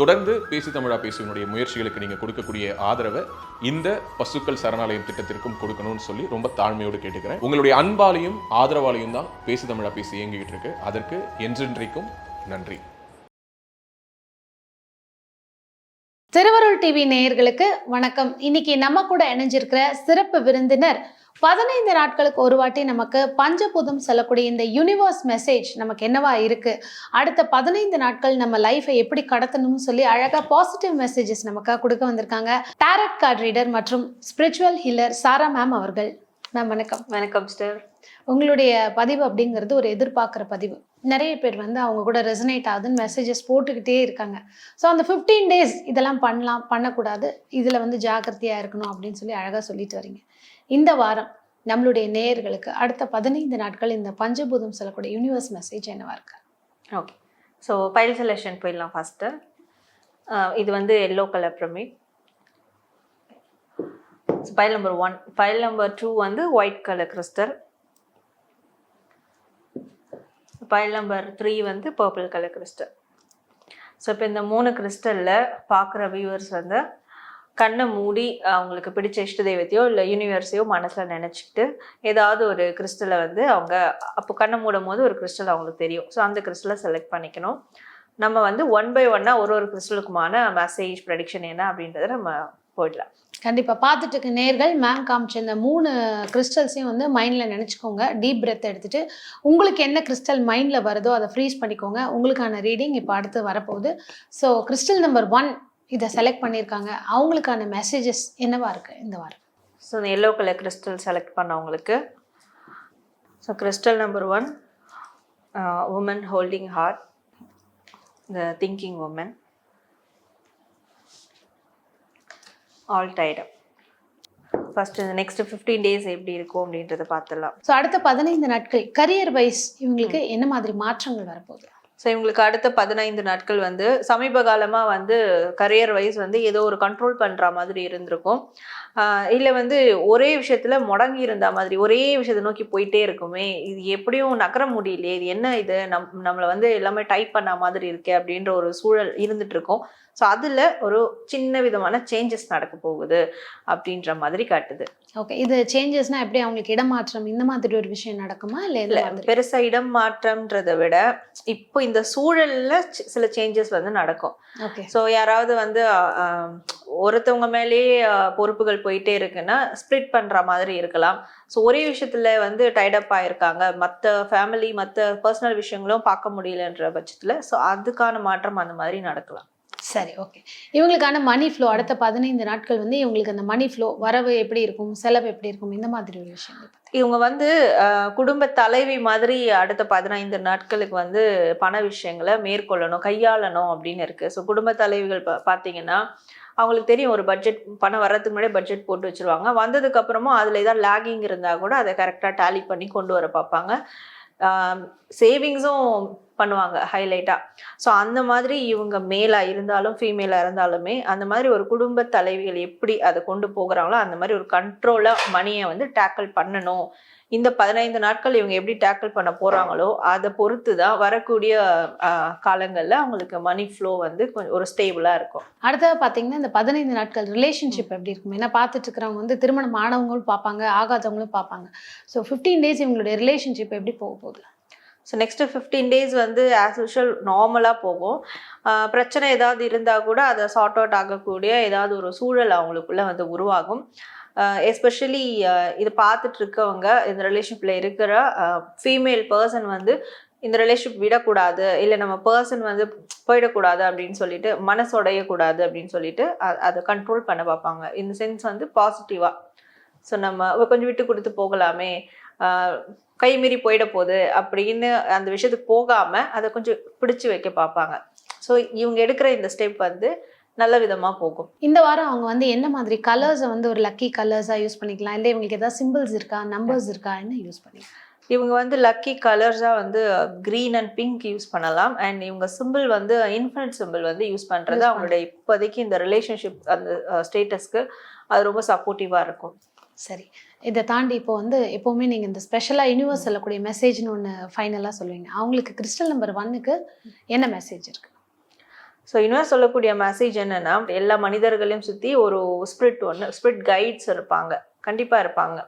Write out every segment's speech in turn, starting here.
தொடர்ந்து பேசி தமிழா பேசுவனுடைய முயற்சிகளுக்கு நீங்கள் கொடுக்கக்கூடிய ஆதரவை இந்த பசுக்கள் சரணாலயம் திட்டத்திற்கும் கொடுக்கணும்னு சொல்லி ரொம்ப தாழ்மையோடு கேட்டுக்கிறேன். உங்களுடைய அன்பாலையும் ஆதரவாலையும் தான் பேசி தமிழா பேசி இயங்கிக்கிட்டு இருக்கு. அதற்கு என்றென்றைக்கும் நன்றி. திருவருள் டிவி நேயர்களுக்கு வணக்கம். இன்னைக்கு நம்ம கூட இணைஞ்சிருக்கிற சிறப்பு விருந்தினர் பதினைந்து நாட்களுக்கு ஒரு வாட்டி நமக்கு பஞ்சபூதம் சொல்லக்கூடிய இந்த யூனிவர்ஸ் மெசேஜ் நமக்கு என்னவா இருக்கு? அடுத்த பதினைந்து நாட்கள் நம்ம லைஃபை எப்படி கடத்தணும்னு சொல்லி அழகா பாசிட்டிவ் மெசேஜஸ் நமக்காக கொடுக்க வந்திருக்காங்க. டேரட் கார்ட் ரீடர் மற்றும் ஸ்பிரிச்சுவல் ஹீலர் சாரா மேம் அவர்கள். மேம் வணக்கம். வணக்கம் சார் உங்களுடைய பதிவு அப்படிங்கிறது ஒரு எதிர்பார்க்குற பதிவு. நிறைய பேர் வந்து அவங்க கூட ரெசனேட் ஆகுதுன்னு மெசேஜஸ் போட்டுக்கிட்டே இருக்காங்க. ஸோ அந்த ஃபிஃப்டீன் டேஸ் இதெல்லாம் பண்ணலாம் பண்ணக்கூடாது. இதில் வந்து ஜாக்கிரதையாக இருக்கணும் அப்படின்னு சொல்லி அழகாக சொல்லிட்டு வரீங்க. இந்த வாரம் நம்மளுடைய நேயர்களுக்கு அடுத்த பதினைந்து நாட்கள் இந்த பஞ்சபூதம் சொல்லக்கூடிய யூனிவர்ஸ் மெசேஜ் என்னவா இருக்கு? ஓகே ஸோ பைல் செலெக்ஷன் போயிடலாம் ஃபஸ்ட்டு இது வந்து yellow colour pyramid file number one file number two வந்து white colour crystal file number three வந்து பர்பிள் கலர் கிறிஸ்டல் ஸோ இப்போ இந்த மூணு கிறிஸ்டலில் பார்க்குற வியூவர்ஸ் வந்து கண்ணை மூடி அவங்களுக்கு பிடிச்ச இஷ்ட தெய்வத்தையோ இல்லை யூனிவர்ஸையோ மனசில் நினச்சிக்கிட்டு ஏதாவது ஒரு கிறிஸ்டலை வந்து அவங்க அப்போ கண்ணை மூடும் போது ஒரு கிறிஸ்டல் அவங்களுக்கு தெரியும். ஸோ அந்த கிறிஸ்டலை செலக்ட் பண்ணிக்கணும். நம்ம வந்து ஒன் பை ஒன்னாக ஒரு ஒரு கிறிஸ்டலுக்குமான மெசேஜ் ப்ரெடிக்ஷன் என்ன அப்படின்றத நம்ம போயிடலாம். கண்டிப்பாக பார்த்துட்டு இருக்க நேர்கள் மேம் காமிச்ச இந்த மூணு கிறிஸ்டல்ஸையும் வந்து மைண்டில் நினச்சிக்கோங்க. டீப் பிரெத் எடுத்துகிட்டு உங்களுக்கு என்ன கிறிஸ்டல் மைண்டில் வருதோ அதை ஃப்ரீஸ் பண்ணிக்கோங்க. உங்களுக்கான ரீடிங் இப்போ அடுத்து வரப்போகுது. ஸோ கிறிஸ்டல் நம்பர் ஒன் இதை செலக்ட் பண்ணியிருக்காங்க அவங்களுக்கான மெசேஜஸ் என்னவா இருக்கு இந்த வாரம்? ஸோ இந்த எல்லோ கலர் கிறிஸ்டல் செலக்ட் பண்ணவங்களுக்கு. So crystal number one woman holding heart the thinking woman all டைடம் first இந்த நெக்ஸ்ட் ஃபிஃப்டீன் டேஸ் எப்படி இருக்கும் அப்படின்றத பார்த்துடலாம். ஸோ அடுத்த பதினைந்து நாட்கள் கரியர் வைஸ் இவங்களுக்கு என்ன மாதிரி மாற்றங்கள் வரப்போகுது? ஸோ இவங்களுக்கு அடுத்த பதினைந்து நாட்கள் வந்து சமீப காலமாக வந்து கரியர் வைஸ் வந்து ஏதோ ஒரு கண்ட்ரோல் பண்ணுற மாதிரி இருந்திருக்கும். இல்லை வந்து ஒரே விஷயத்தில் முடங்கி இருந்த மாதிரி ஒரே விஷயத்தை நோக்கி போயிட்டே இருக்குமே இது எப்படியும் நகர முடியலையே இது என்ன இது நம் நம்மளை வந்து எல்லாமே டைப் பண்ண மாதிரி இருக்கே அப்படின்ற ஒரு சூழல் இருந்துட்டு இருக்கும் ஸோ அதில் ஒரு சின்ன விதமான சேஞ்சஸ் நடக்க போகுது அப்படின்ற மாதிரி காட்டுது. ஓகே இது சேஞ்சஸ்னா எப்படி அவங்களுக்கு இடமாற்றம் இந்த மாதிரி ஒரு விஷயம் நடக்குமா? இல்லை இல்ல இல்லை பெருசா இடம் மாற்றம்ன்றதை விட இப்போ இந்த சூழல்ல சில சேஞ்சஸ் வந்து நடக்கும். ஓகே ஸோ யாராவது வந்து ஒருத்தவங்க மேலேயே பொறுப்புகள் போயிட்டே இருக்குன்னா ஸ்ப்ளிட் பண்ற மாதிரி இருக்கலாம். ஸோ ஒரே விஷயத்துல வந்து டைடப் ஆயிருக்காங்க. மற்ற ஃபேமிலி மற்ற பர்சனல் விஷயங்களும் பார்க்க முடியலன்ற பட்சத்துல ஸோ அதுக்கான மாற்றம் அந்த மாதிரி நடக்கலாம். சரி ஓகே இவங்களுக்கான மணி ஃப்ளோ அடுத்த பதினைந்து நாட்கள் வந்து இவங்களுக்கு அந்த மணி ஃப்ளோ வரவு எப்படி இருக்கும் செலவு எப்படி இருக்கும் இந்த மாதிரி ஒரு விஷயங்கள் இவங்க வந்து குடும்ப தலைவி மாதிரி அடுத்த பதினைந்து நாட்களுக்கு வந்து பண விஷயங்களை மேற்கொள்ளணும் கையாளணும் அப்படின்னு இருக்கு. ஸோ குடும்ப தலைவிகள் பார்த்தீங்கன்னா அவங்களுக்கு தெரியும் ஒரு பட்ஜெட் பணம் வர்றதுக்கு முன்னாடியே பட்ஜெட் போட்டு வச்சிருவாங்க. வந்ததுக்கப்புறமும் அதில் ஏதாவது லேகிங் இருந்தால் கூட அதை கரெக்டாக டேலி பண்ணி கொண்டு வர பார்ப்பாங்க. சேவிங்ஸும் பண்ணுவாங்க ஹைலைட்டாக ஸோ அந்த மாதிரி இவங்க மேலாக இருந்தாலும் ஃபீமேலாக இருந்தாலுமே அந்த மாதிரி ஒரு குடும்ப தலைவிகள் எப்படி அதை கொண்டு போகிறாங்களோ அந்த மாதிரி ஒரு கண்ட்ரோலாக மணியை வந்து டேக்கிள் பண்ணணும். இந்த பதினைந்து நாட்கள் இவங்க எப்படி டேக்கிள் பண்ண போகிறாங்களோ அதை பொறுத்து தான் வரக்கூடிய காலங்களில் அவங்களுக்கு மணி ஃப்ளோ வந்து கொஞ்சம் ஒரு ஸ்டேபிளாக இருக்கும். அடுத்தது பார்த்தீங்கன்னா இந்த பதினைந்து நாட்கள் ரிலேஷன்ஷிப் எப்படி இருக்கும்? ஏன்னா பார்த்துட்டு இருக்கிறவங்க வந்து திருமணம் ஆனவங்களும் பார்ப்பாங்க ஆகாதவங்களும் பார்ப்பாங்க. ஸோ ஃபிஃப்டீன் டேஸ் இவங்களுடைய ரிலேஷன்ஷிப் எப்படி போக போகுது? ஸோ நெக்ஸ்ட்டு ஃபிஃப்டீன் டேஸ் வந்து ஆஸ் யூஷுவல் நார்மலாக போகும். பிரச்சனை ஏதாவது இருந்தால் கூட அதை சார்ட் அவுட் ஆகக்கூடிய ஏதாவது ஒரு சூழல் அவங்களுக்குள்ள வந்து உருவாகும். எஸ்பெஷலி இது பார்த்துட்டு இருக்கவங்க இந்த ரிலேஷன்ஷிப்பில் இருக்கிற ஃபீமேல் பர்சன் வந்து இந்த ரிலேஷன்ஷிப் விடக்கூடாது. இல்லை நம்ம பர்சன் வந்து போயிடக்கூடாது அப்படின்னு சொல்லிட்டு மனசு உடையக்கூடாது அப்படின்னு சொல்லிட்டு அதை கண்ட்ரோல் பண்ண பார்ப்பாங்க. இந்த சென்ஸ் வந்து பாசிட்டிவாக ஸோ நம்ம கொஞ்சம் விட்டு கொடுத்து போகலாமே. ஆஹ் கை மீறி போயிட போகுது அப்படின்னு அந்த விஷயத்துக்கு போகாம அதை கொஞ்சம் பிடிச்சு வைக்க பார்ப்பாங்க. ஸோ இவங்க எடுக்கிற இந்த ஸ்டெப் வந்து நல்ல விதமா போகும். இந்த வாரம் அவங்க வந்து என்ன மாதிரி கலர்ஸை வந்து ஒரு லக்கி கலர்ஸாக யூஸ் பண்ணிக்கலாம்? இல்லை இவங்களுக்கு ஏதாவது சிம்பிள்ஸ் இருக்கா? நம்பர்ஸ் இருக்கா? என்ன யூஸ் பண்ணிக்கலாம் இவங்க வந்து லக்கி கலர்ஸாக வந்து க்ரீன் அண்ட் பிங்க் யூஸ் பண்ணலாம். அண்ட் இவங்க சிம்பிள் வந்து இன்ஃபினிட் சிம்பிள் வந்து யூஸ் பண்ணுறது அவங்களுடைய இப்போதைக்கு இந்த ரிலேஷன்ஷிப் அந்த ஸ்டேட்டஸ்க்கு அது ரொம்ப சப்போர்ட்டிவாக இருக்கும். சரி. இதை தாண்டி இப்போ வந்து எப்போவுமே நீங்கள் இந்த ஸ்பெஷலாக யூனிவர்ஸ் சொல்லக்கூடிய மெசேஜ்னு ஒன்று ஃபைனலாக சொல்லுவீங்க. அவங்களுக்கு கிறிஸ்டல் நம்பர் ஒன்னுக்கு என்ன மெசேஜ் இருக்கு? ஸோ இன்னும் சொல்லக்கூடிய மெசேஜ் என்னன்னா எல்லா மனிதர்களையும் சுற்றி ஒரு ஸ்பிரிட் ஒன்று ஸ்பிரிட் கைட்ஸ் இருப்பாங்க. கண்டிப்பாக இருப்பாங்க.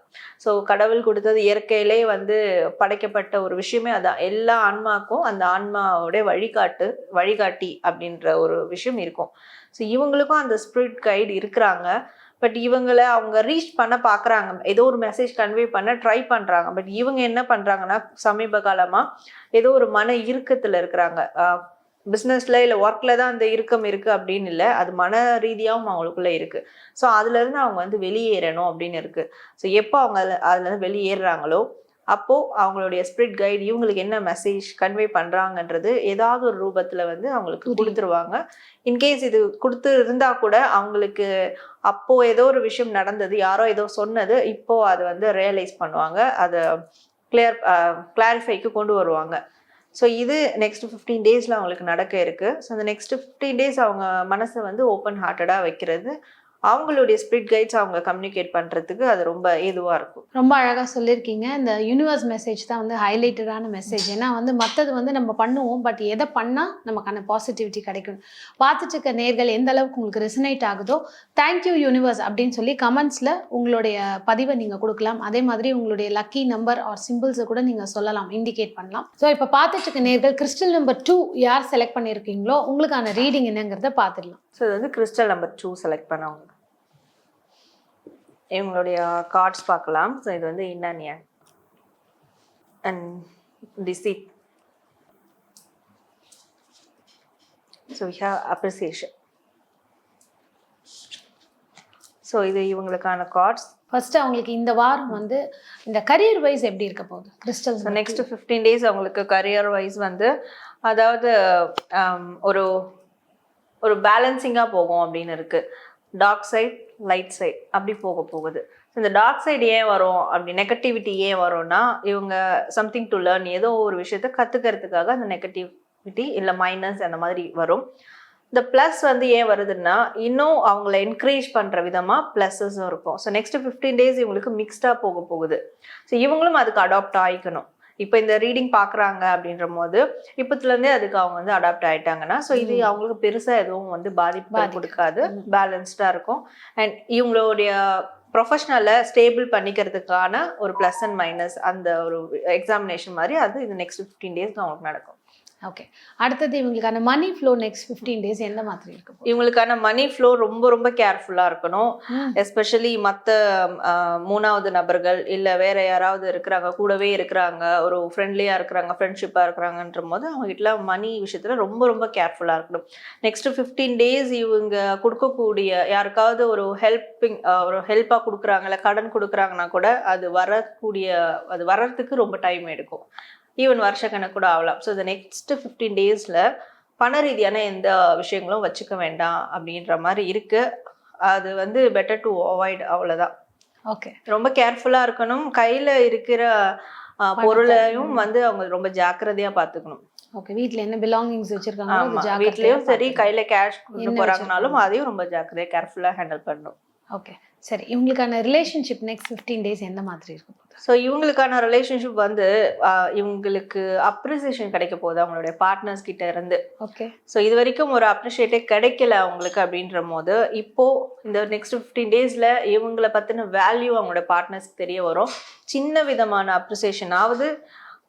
ஸோ கடவுள் கொடுத்தது இயற்கையிலே வந்து படைக்கப்பட்ட ஒரு விஷயமே அதான். எல்லா ஆன்மாக்கும் அந்த ஆன்மாவோட வழிகாட்டு வழிகாட்டி அப்படின்ற ஒரு விஷயம் இருக்கும். ஸோ இவங்களுக்கும் அந்த ஸ்பிரிட் கைடு இருக்கிறாங்க. பட் இவங்கள அவங்க ரீச் பண்ண பார்க்குறாங்க. ஏதோ ஒரு மெசேஜ் கன்வே பண்ண ட்ரை பண்ணுறாங்க பட் இவங்க என்ன பண்ணுறாங்கன்னா சமீப காலமாக ஏதோ ஒரு மன இறுக்கத்தில் இருக்கிறாங்க. பிஸ்னஸில் இல்லை ஒர்க்கில் தான் அந்த இறுக்கம் இருக்குது அப்படின்னு இல்லை. அது மன ரீதியாகவும் அவங்களுக்குள்ளே இருக்குது ஸோ அதுலேருந்து அவங்க வந்து வெளியேறணும் அப்படின்னு இருக்குது ஸோ எப்போ அவங்க அதில் அதுலேருந்து வெளியேறுறாங்களோ அப்போது அவங்களுடைய ஸ்பிரிட் கைடு இவங்களுக்கு என்ன மெசேஜ் கன்வே பண்ணுறாங்கன்றது ஏதாவது ஒரு ரூபத்தில் வந்து அவங்களுக்கு. கொடுத்துருவாங்க. இன்கேஸ் இது கொடுத்து இருந்தா கூட அவங்களுக்கு அப்போ ஏதோ ஒரு விஷயம் நடந்தது யாரோ ஏதோ சொன்னது இப்போ அதை வந்து ரியலைஸ் பண்ணுவாங்க. அதை கிளியர் கிளாரிஃபைக்கு கொண்டு வருவாங்க. ஸோ இது நெக்ஸ்ட் ஃபிஃப்டீன் டேஸில் அவங்களுக்கு நடக்க இருக்கு. ஸோ அந்த நெக்ஸ்ட் ஃபிஃப்டீன் டேஸ் அவங்க மனசை வந்து ஓப்பன் ஹார்ட்டடாக வைக்கிறது அவங்களுடைய ஸ்பிரிட் கைட்ஸ் அவங்க கம்யூனிகேட் பண்ணுறதுக்கு அது ரொம்ப ஏதுவாக இருக்கும். ரொம்ப அழகாக சொல்லியிருக்கீங்க. இந்த யூனிவர்ஸ் மெசேஜ் தான் வந்து ஹைலைட்டடான மெசேஜ் ஏன்னா வந்து மற்றது வந்து நம்ம பண்ணுவோம். பட் எதை பண்ணால் நமக்கான பாசிட்டிவிட்டி கிடைக்கும். பார்த்துட்டு இருக்க நேர்கள் எந்த அளவுக்கு உங்களுக்கு ரெசனேட் ஆகுதோ தேங்க்யூ யூனிவர்ஸ் அப்படின்னு சொல்லி கமெண்ட்ஸில் உங்களுடைய பதிவை நீங்கள் கொடுக்கலாம். அதே மாதிரி உங்களுடைய லக்கி நம்பர் ஆர் சிம்பிள்ஸை கூட நீங்கள் சொல்லலாம். இண்டிகேட் பண்ணலாம். ஸோ இப்போ பார்த்துட்டு இருக்க நேர்கள் கிறிஸ்டல் நம்பர் டூ யார் செலக்ட் பண்ணியிருக்கீங்களோ உங்களுக்கான ரீடிங் என்னங்கிறத பார்த்துடலாம். ஸோ இது வந்து கிறிஸ்டல் நம்பர் டூ செலக்ட் பண்ணவங்க. இவங்களுடைய கார்ட்ஸ் பார்க்கலாம். ஸோ இது வந்து இன்னன் and டிசிட் so we have appreciation so இது இவங்களுக்கான கார்ட்ஸ் ஃபர்ஸ்ட் அவங்களுக்கு இந்த வாரம் வந்து இந்த கரியர் வைஸ் எப்படி இருக்க போகுது? Crystal so next fifteen days அவங்களுக்கு கரியர் வைஸ் வந்து அதாவது ஆம், ஒரு ஒரு பேலன்சிங்காக போகும் அப்படின்னு இருக்கு. டார்க் சைட் லைட் சைட் அப்படி போக போகுது. ஸோ இந்த டார்க் சைடு ஏன் வரும்? அப்படி நெகட்டிவிட்டி ஏன் வரும்னா இவங்க சம்திங் டு லேர்ன் ஏதோ ஒரு விஷயத்த கற்றுக்கிறதுக்காக அந்த நெகட்டிவிட்டி இல்லை மைனஸ் அந்த மாதிரி வரும். இந்த ப்ளஸ் வந்து ஏன் வருதுன்னா இன்னும் அவங்கள என்கரேஜ் பண்ணுற விதமாக ப்ளஸஸும் இருக்கும். ஸோ நெக்ஸ்ட் ஃபிஃப்டீன் டேஸ் இவங்களுக்கு மிக்ஸ்டாக போக போகுது. ஸோ இவங்களும் அதுக்கு அடாப்ட் ஆகிக்கணும் இப்போ இந்த ரீடிங் பார்க்குறாங்க அப்படின்ற போது இப்பத்துலேருந்தே அதுக்கு அவங்க வந்து அடாப்ட் ஆயிட்டாங்கன்னா ஸோ இது. அவங்களுக்கு பெருசாக எதுவும் வந்து பாதிப்பு. கொடுக்காது. பேலன்ஸ்டாக இருக்கும் அண்ட் இவங்களுடைய ப்ரொஃபஷனலை ஸ்டேபிள் பண்ணிக்கிறதுக்கான ஒரு ப்ளஸ் அண்ட் மைனஸ் அந்த ஒரு எக்ஸாமினேஷன் மாதிரி அது இந்த நெக்ஸ்ட் ஃபிஃப்டீன் டேஸ்க்கு அவங்களுக்கு நடக்கும் ஓகே அடுத்தது இவங்களுக்கான money flow next fifteen days எந்த மாதிரி இருக்க போகுது? இவங்களுக்கான மணி ஃப்ளோ ரொம்ப ரொம்ப கேர்ஃபுல்லாக இருக்கணும். எஸ்பெஷலி மற்ற மூணாவது நபர்கள் இல்லை வேற யாராவது இருக்கிறாங்க கூடவே இருக்கிறாங்க ஒரு ஃப்ரெண்ட்லியாக இருக்கிறாங்க ஃப்ரெண்ட்ஷிப்பாக இருக்கிறாங்கன்ற போது அவங்ககிட்ட மணி விஷயத்தில் ரொம்ப ரொம்ப கேர்ஃபுல்லாக இருக்கணும். நெக்ஸ்ட் ஃபிஃப்டீன் டேஸ் இவங்க கொடுக்கக்கூடிய யாருக்காவது ஒரு ஹெல்ப்பிங் ஒரு ஹெல்ப்பாக கொடுக்குறாங்க இல்லை கடன் கொடுக்குறாங்கன்னா கூட அது வரக்கூடிய அது வர்றதுக்கு ரொம்ப டைம் எடுக்கும். ஈவன் வருஷக்கணக்கு கூட ஆகலாம். ஸோ இந்த நெக்ஸ்ட் ஃபிஃப்டீன் டேஸில் பண ரீதியான எந்த விஷயங்களும் வச்சுக்க வேண்டாம் அப்படின்ற மாதிரி இருக்கு. அது வந்து பெட்டர் டு அவாய்ட் அவ்வளோதான் ஓகே ரொம்ப கேர்ஃபுல்லாக இருக்கணும். கையில் இருக்கிற பொருளையும். வந்து அவங்க ரொம்ப ஜாக்கிரதையா பார்த்துக்கணும் ஓகே வீட்ல என்ன பிலாங்கிங்ஸ் ஜாக்கிரதையா வீட்லயும் சரி. கையில கேஷ் கொண்டு வச்சிருக்காங்க? அதையும் ரொம்ப ஜாக்கிரதையா கேர்ஃபுல்லா ஹேண்டில் பண்ணணும். ஓகே சரி இவங்களுக்கான ரிலேஷன்ஷிப் நெக்ஸ்ட் ஃபிஃப்டீன் டேஸ் எந்த மாதிரி இருக்க போகுது? ஸோ இவங்களுக்கான ரிலேஷன்ஷிப் வந்து இவங்களுக்கு அப்ரிசியேஷன் கிடைக்க போகுது அவங்களுடைய பார்ட்னர்ஸ் கிட்ட இருந்து. ஓகே ஸோ இது வரைக்கும் ஒரு அப்ரிஷியேட்டே கிடைக்கல அவங்களுக்கு அப்படின்ற போது இப்போ இந்த நெக்ஸ்ட் ஃபிஃப்டீன் டேஸ்ல இவங்களை பத்தின வேல்யூ அவங்களோட பார்ட்னர்ஸ்க்கு தெரிய வரும். சின்ன விதமான அப்ரிசியேஷன் ஆகுது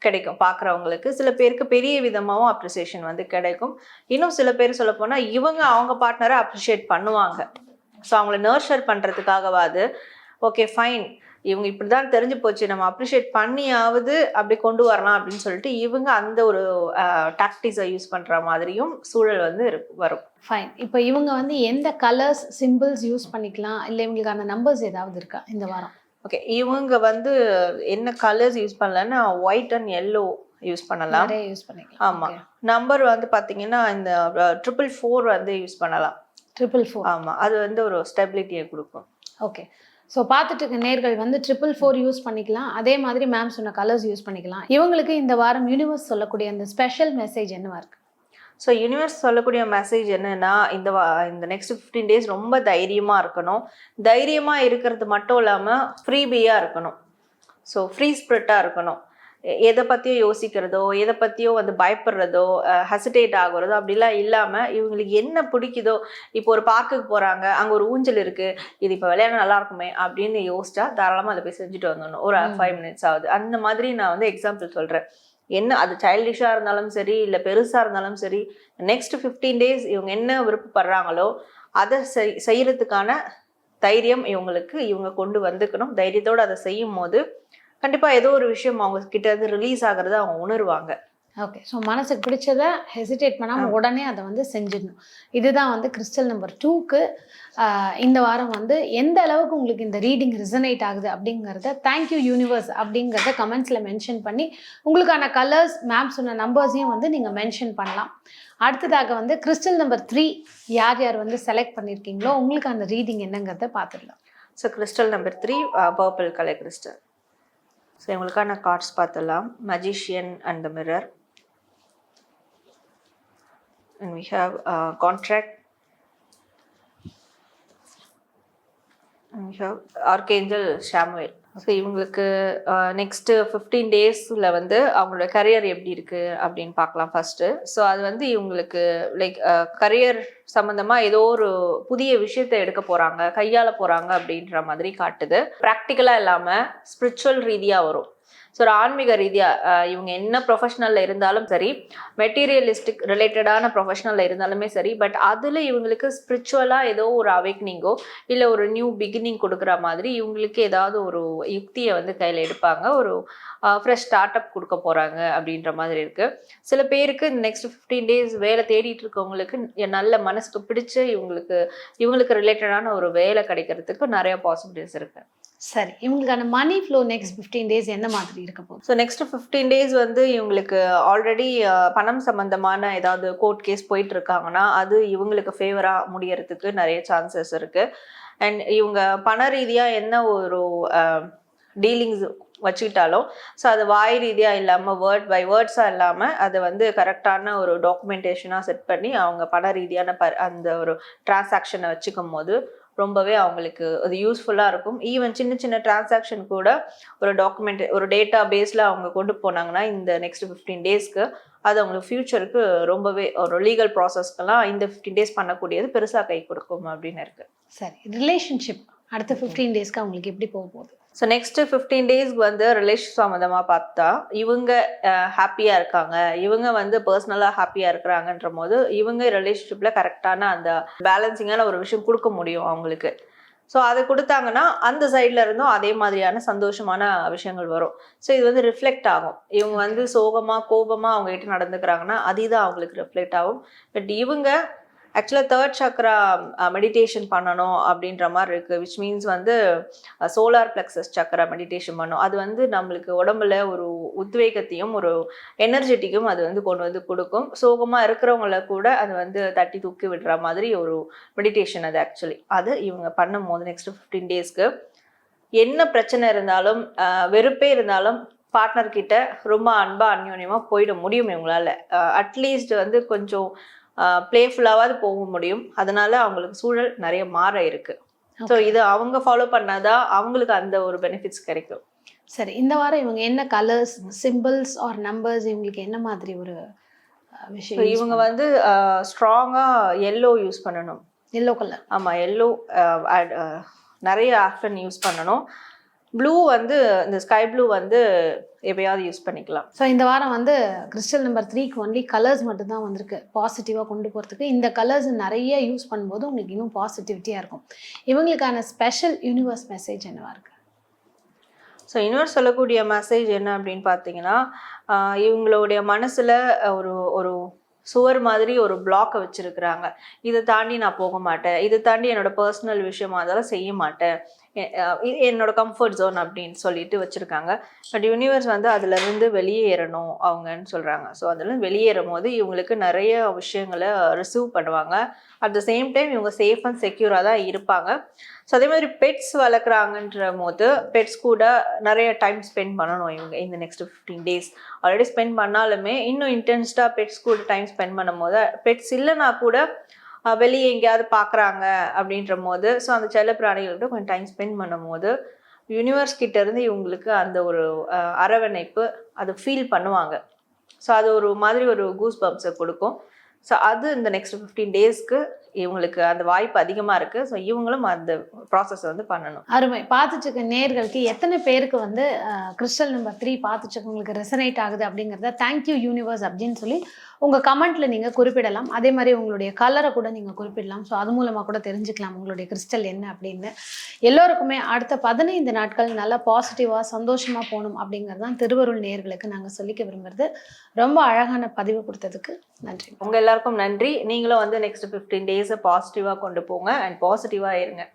கிடைக்கும் பார்க்குறவங்களுக்கு சில பேருக்கு பெரிய விதமாகவும் அப்ரிசியேஷன் வந்து கிடைக்கும். இன்னும் சில பேர் சொல்ல போனால் இவங்க அவங்க பார்ட்னரை அப்ரிஷியேட் பண்ணுவாங்க. ஸோ அவங்கள நர்ச்சர் பண்ணுறதுக்காகவாது ஓகே ஃபைன் இவங்க இப்படி தான் தெரிஞ்சு போச்சு. நம்ம அப்ரிஷியேட் பண்ணியாவது அப்படி கொண்டு வரலாம் அப்படின்னு சொல்லிட்டு இவங்க அந்த ஒரு டாக்டிஸை யூஸ் பண்ணுற மாதிரியும் சூழல் வந்து வரும். ஃபைன் இப்போ இவங்க வந்து எந்த கலர்ஸ் சிம்பிள்ஸ் யூஸ் பண்ணிக்கலாம்? இல்லை இவங்களுக்கான நம்பர்ஸ் ஏதாவது இருக்கா இந்த வாரம்? ஓகே இவங்க வந்து என்ன கலர்ஸ் யூஸ் பண்ணலன்னா ஒயிட் அண்ட் எல்லோ யூஸ் பண்ணலாம். யூஸ் பண்ணிக்கலாம். ஆமா. நம்பர் வந்து பாத்தீங்கன்னா இந்த ட்ரிபிள் ஃபோர் வந்து யூஸ் பண்ணலாம். ட்ரிபிள் ஃபோர் ஆமா அது வந்து ஒரு ஸ்டெபிலிட்டியை கொடுக்கும். ஓகே ஸோ பார்த்துட்டு இருக்க நேர்கள் வந்து ட்ரிபிள் ஃபோர் யூஸ் பண்ணிக்கலாம். அதே மாதிரி மேம் சொன்ன கலர்ஸ் யூஸ் பண்ணிக்கலாம். இவங்களுக்கு இந்த வாரம் யூனிவர்ஸ் சொல்லக்கூடிய அந்த ஸ்பெஷல் மெசேஜ் என்னவா இருக்கு? ஸோ யூனிவர்ஸ் சொல்லக்கூடிய மெசேஜ் என்னன்னா இந்த வா- இந்த நெக்ஸ்ட் ஃபிஃப்டீன் டேஸ் ரொம்ப தைரியமா இருக்கணும். தைரியமா இருக்கிறது மட்டும் இல்லாம ஃப்ரீபியா இருக்கணும். ஸோ ஃப்ரீ ஸ்பிரிட்டாக இருக்கணும். எதை பற்றியும் யோசிக்கிறதோ எதை பற்றியோ வந்து பயப்படுறதோ ஹெசிடேட் ஆகுறதோ அப்படிலாம் இல்லாமல் இவங்களுக்கு என்ன பிடிக்குதோ இப்போ ஒரு பார்க்குக்கு போகிறாங்க அங்கே ஒரு ஊஞ்சல் இருக்குது இது இப்போ விளையாட நல்லா இருக்குமே அப்படின்னு யோசிச்சா தாராளமாக அதை போய் செஞ்சுட்டு வந்துடணும். ஒரு. ஃபைவ் மினிட்ஸ் ஆகுது. அந்த மாதிரி நான் வந்து எக்ஸாம்பிள் சொல்கிறேன் என்ன அது சைல்டிஷாக இருந்தாலும் சரி இல்லை பெருசாக இருந்தாலும் சரி நெக்ஸ்ட் ஃபிஃப்டீன் டேஸ் இவங்க என்ன விருப்பப்படுறாங்களோ அதை செய் செய்யறதுக்கான தைரியம் இவங்களுக்கு இவங்க கொண்டு வந்துக்கணும் தைரியத்தோடு அதை செய்யும் போது கண்டிப்பாக ஏதோ ஒரு விஷயம் அவங்க கிட்ட இருந்து ரிலீஸ் ஆகுறத அவங்க உணருவாங்க. ஓகே ஸோ மனசுக்கு பிடிச்சத ஹெசிடேட் பண்ணாமல் உடனே அதை வந்து செஞ்சிடணும். இதுதான் வந்து கிறிஸ்டல் நம்பர் டூக்கு இந்த வாரம் வந்து எந்த அளவுக்கு உங்களுக்கு இந்த ரீடிங் ரிசனேட் ஆகுது அப்படிங்கிறத தேங்க்யூ யூனிவர்ஸ் அப்படிங்கிறத கமெண்ட்ஸில் மென்ஷன் பண்ணி உங்களுக்கான கலர்ஸ் மேம் சொன்ன நம்பர்ஸையும் வந்து நீங்கள் மென்ஷன் பண்ணலாம். அடுத்ததாக வந்து கிறிஸ்டல் நம்பர் த்ரீ யார் யார் வந்து செலக்ட் பண்ணியிருக்கீங்களோ உங்களுக்கு அந்த ரீடிங் என்னங்கிறத பார்த்துடலாம். So crystal number three purple colour crystal so இவங்களுக்கான கார்ட்ஸ் பார்த்துடலாம். Magician and the mirror and we have contract archangel Chamuel. So இவங்களுக்கு நெக்ஸ்ட்டு ஃபிஃப்டீன் டேஸில் வந்து அவங்களோட கரியர் எப்படி இருக்குது அப்படின்னு பார்க்கலாம் ஃபஸ்ட்டு ஸோ அது வந்து இவங்களுக்கு லைக் கரியர் சம்மந்தமாக ஏதோ ஒரு புதிய விஷயத்தை எடுக்க போகிறாங்க கையாள போகிறாங்க அப்படின்ற மாதிரி காட்டுது. ப்ராக்டிக்கலாக இல்லாமல் ஸ்பிரிச்சுவல் ரீதியாக வரும். ஸோ ஒரு ஆன்மீக ரீதியாக இவங்க என்ன ப்ரொஃபஷனலில் இருந்தாலும் சரி மெட்டீரியலிஸ்டிக் ரிலேட்டடான ப்ரொஃபஷனலில் இருந்தாலுமே சரி பட் அதில் இவங்களுக்கு ஸ்பிரிச்சுவலாக ஏதோ ஒரு அவேக்னிங்கோ இல்லை ஒரு நியூ பிகினிங் கொடுக்குற மாதிரி இவங்களுக்கு ஏதாவது ஒரு யுக்தியை வந்து கையில் எடுப்பாங்க. ஒரு ஃப்ரெஷ் ஸ்டார்ட் அப் கொடுக்க போகிறாங்க அப்படின்ற மாதிரி இருக்குது சில பேருக்கு நெக்ஸ்ட் ஃபிஃப்டீன் டேஸ் வேலை தேடிட்டு இருக்கவங்களுக்கு நல்ல மனசுக்கு பிடிச்ச இவங்களுக்கு இவங்களுக்கு ரிலேட்டடான ஒரு வேலை கிடைக்கிறதுக்கு நிறைய பாசிபிலிட்டிஸ் இருக்குது சரி இவங்களுக்கான money flow next fifteen days என்ன மாதிரி இருக்க போகுது? ஸோ நெக்ஸ்ட் ஃபிஃப்டீன் டேஸ் வந்து இவங்களுக்கு ஆல்ரெடி பணம் சம்பந்தமான ஏதாவது கோர்ட் கேஸ் போயிட்டு இருக்காங்கன்னா அது இவங்களுக்கு ஃபேவராக முடியறதுக்கு நிறைய சான்சஸ் இருக்கு. அண்ட் இவங்க பண ரீதியாக என்ன ஒரு டீலிங்ஸ் வச்சுக்கிட்டாலும் ஸோ அது வாய் ரீதியாக இல்லாமல் வேர்ட் பை வேர்ட்ஸாக இல்லாமல் அதை வந்து கரெக்டான ஒரு டாக்குமெண்டேஷனாக செட் பண்ணி அவங்க பண ரீதியான ப அந்த ஒரு டிரான்சாக்ஷனை வச்சுக்கும் போது ரொம்பவே அவங்களுக்கு அது யூஸ்ஃபுல்லாக இருக்கும். ஈவன் சின்ன சின்ன டிரான்சாக்ஷன் கூட ஒரு டாக்குமெண்ட் ஒரு டேட்டா பேஸில் அவங்க கொண்டு போனாங்கன்னா இந்த நெக்ஸ்ட் ஃபிஃப்டீன் டேஸ்க்கு அது அவங்களுக்கு ஃப்யூச்சருக்கு ரொம்பவே ஒரு லீகல் ப்ராசஸ்க்கெல்லாம் இந்த ஃபிஃப்டீன் டேஸ் பண்ணக்கூடியது பெருசாக கை கொடுக்கும் அப்படின்னு இருக்குது சரி ரிலேஷன்ஷிப் அடுத்த ஃபிஃப்டீன் டேஸ்க்கு அவங்களுக்கு எப்படி போக போகுது? ஸோ நெக்ஸ்ட் ஃபிஃப்டீன் டேஸ்க்கு வந்து ரிலேஷன் சம்மந்தமாக பார்த்தா இவங்க ஹாப்பியாக இருக்காங்க. இவங்க வந்து பர்சனலாக ஹாப்பியாக இருக்கிறாங்கன்ற போது இவங்க ரிலேஷன்ஷிப்பில் கரெக்டான அந்த பேலன்சிங்கான ஒரு விஷயம் கொடுக்க முடியும் அவங்களுக்கு. ஸோ அதை கொடுத்தாங்கன்னா அந்த சைடில் இருந்தும் அதே மாதிரியான சந்தோஷமான விஷயங்கள் வரும். ஸோ இது வந்து ரிஃப்ளெக்ட் ஆகும். இவங்க வந்து சோகமாக கோபமாக அவங்க கிட்ட நடந்துக்கிறாங்கன்னா அதுதான் அவங்களுக்கு ரிஃப்ளெக்ட் ஆகும். பட் இவங்க ஆக்சுவலாக தேர்ட் சக்ரா மெடிடேஷன் பண்ணணும் அப்படின்ற மாதிரி இருக்குது விச் மீன்ஸ் வந்து சோலார் பிளக்ஸஸ் சக்ரா மெடிடேஷன் பண்ணும் அது வந்து நம்மளுக்கு உடம்புல ஒரு உத்வேகத்தையும் ஒரு எனர்ஜெட்டிக்கும் அது வந்து கொண்டு வந்து கொடுக்கும். சோகமாக இருக்கிறவங்கள கூட அது வந்து தட்டி தூக்கி விடுற மாதிரி ஒரு மெடிடேஷன் அது ஆக்சுவலி அது இவங்க பண்ணும் போது நெக்ஸ்ட் ஃபிஃப்டீன் டேஸ்க்கு என்ன பிரச்சனை இருந்தாலும் uh, வெறுப்பே இருந்தாலும் பார்ட்னர்கிட்ட ரொம்ப அன்பாக அந்யோன்யமாக போயிட முடியும் இவங்களால அட்லீஸ்ட் uh, வந்து கொஞ்சம் பிளேஃபுல்லாவது போக முடியும். அதனால அவங்களுக்கு சூழல் நிறைய மாற இருக்கு. ஸோ இது அவங்க ஃபாலோ பண்ணாதான் அவங்களுக்கு அந்த ஒரு பெனிஃபிட்ஸ் கிடைக்கும். சரி இந்த வாரம் இவங்க என்ன கலர்ஸ் சிம்பிள்ஸ் ஆர் நம்பர்ஸ் இவங்களுக்கு என்ன மாதிரி ஒரு விஷயம் இவங்க வந்து ஸ்ட்ராங்காக எல்லோ யூஸ் பண்ணணும். எல்லோ கலர் ஆமாம் எல்லோ நிறைய ஆஃப்டன் யூஸ் பண்ணணும். ப்ளூ வந்து இந்த ஸ்கை ப்ளூ வந்து எப்பயாவது யூஸ் பண்ணிக்கலாம். ஸோ இந்த வாரம் வந்து கிறிஸ்டல் நம்பர் த்ரீக்கு ஒன்லி கலர்ஸ் மட்டும்தான் வந்திருக்கு. பாசிட்டிவாக கொண்டு போகிறதுக்கு இந்த கலர்ஸ் நிறைய யூஸ் பண்ணும்போது உங்களுக்கு இன்னும் பாசிட்டிவிட்டியாக இருக்கும். இவங்களுக்கான ஸ்பெஷல் யூனிவர்ஸ் மெசேஜ் என்னவா இருக்கு? ஸோ இன்னொரு சொல்லக்கூடிய மெசேஜ் என்ன அப்படின்னு பார்த்தீங்கன்னா இவங்களுடைய மனசுல ஒரு ஒரு சுவர் மாதிரி ஒரு பிளாக்கை வச்சிருக்கிறாங்க. இதை தாண்டி நான் போக மாட்டேன். இதை தாண்டி என்னோட பர்சனல் விஷயமா இருந்தாலும் செய்ய மாட்டேன். என்னோட கம்ஃபர்ட் ஜோன் அப்படின்னு சொல்லிட்டு வச்சுருக்காங்க. பட் யூனிவர்ஸ் வந்து அதுலேருந்து வெளியேறணும் அவங்கன்னு சொல்கிறாங்க ஸோ அதுலேருந்து வெளியேறும் போது இவங்களுக்கு நிறைய விஷயங்களை ரிசீவ் பண்ணுவாங்க. அட் த சேம் டைம் இவங்க சேஃப் அண்ட் செக்யூராக தான் இருப்பாங்க. ஸோ அதே மாதிரி பெட்ஸ் வளர்க்குறாங்கன்ற போது பெட்ஸ் கூட நிறைய டைம் ஸ்பெண்ட் பண்ணணும் இவங்க இந்த next fifteen days already spend பண்ணாலுமே இன்னும் இன்டென்ஸ்டாக பெட்ஸ் கூட டைம் ஸ்பெண்ட் பண்ணும் போது பெட்ஸ் இல்லைனா கூட வெளியே எங்கேயாவது பார்க்குறாங்க அப்படின்ற போது ஸோ அந்த செல்ல பிராணிகள்கிட்ட கொஞ்சம் டைம் ஸ்பெண்ட் பண்ணும் போது யூனிவர்ஸ் இருந்து இவங்களுக்கு அந்த ஒரு அரவணைப்பு அதை ஃபீல் பண்ணுவாங்க. ஸோ அது ஒரு மாதிரி ஒரு கூஸ் பம்ப்ஸை கொடுக்கும். ஸோ அது இந்த நெக்ஸ்ட் ஃபிஃப்டீன் டேஸ்க்கு இவங்களுக்கு அந்த வாய்ப்பு அதிகமாக இருக்குது ஸோ இவங்களும் அந்த ப்ராசஸ் வந்து பண்ணணும். அருமை. பார்த்துட்டு இருக்க நேர்களுக்கு எத்தனை பேருக்கு வந்து கிறிஸ்டல் நம்பர் த்ரீ இருக்கவங்களுக்கு ரெசனேட் ஆகுது அப்படிங்கிறத தேங்க்யூ யூனிவர்ஸ் அப்படின்னு சொல்லி உங்கள் கமெண்ட்ல நீங்கள் குறிப்பிடலாம். அதே மாதிரி உங்களுடைய கலரை கூட நீங்கள் குறிப்பிடலாம். ஸோ அது மூலமாக கூட தெரிஞ்சுக்கலாம் உங்களுடைய கிறிஸ்டல் என்ன அப்படின்னு. எல்லோருக்குமே அடுத்த பதினைந்து நாட்கள் நல்லா பாசிட்டிவாக சந்தோஷமாக போகணும் அப்படிங்கிறது தான் திருவருள் நேர்களுக்கு நாங்கள் சொல்லிக்க விரும்புறது. ரொம்ப அழகான பதிவு கொடுத்ததுக்கு நன்றி. உங்கள் எல்லாருக்கும் நன்றி. நீங்களும் வந்து நெக்ஸ்ட் ஃபிஃப்டீன் டேஸை பாசிட்டிவாக கொண்டு போங்க அண்ட் பாசிட்டிவாக இருங்க.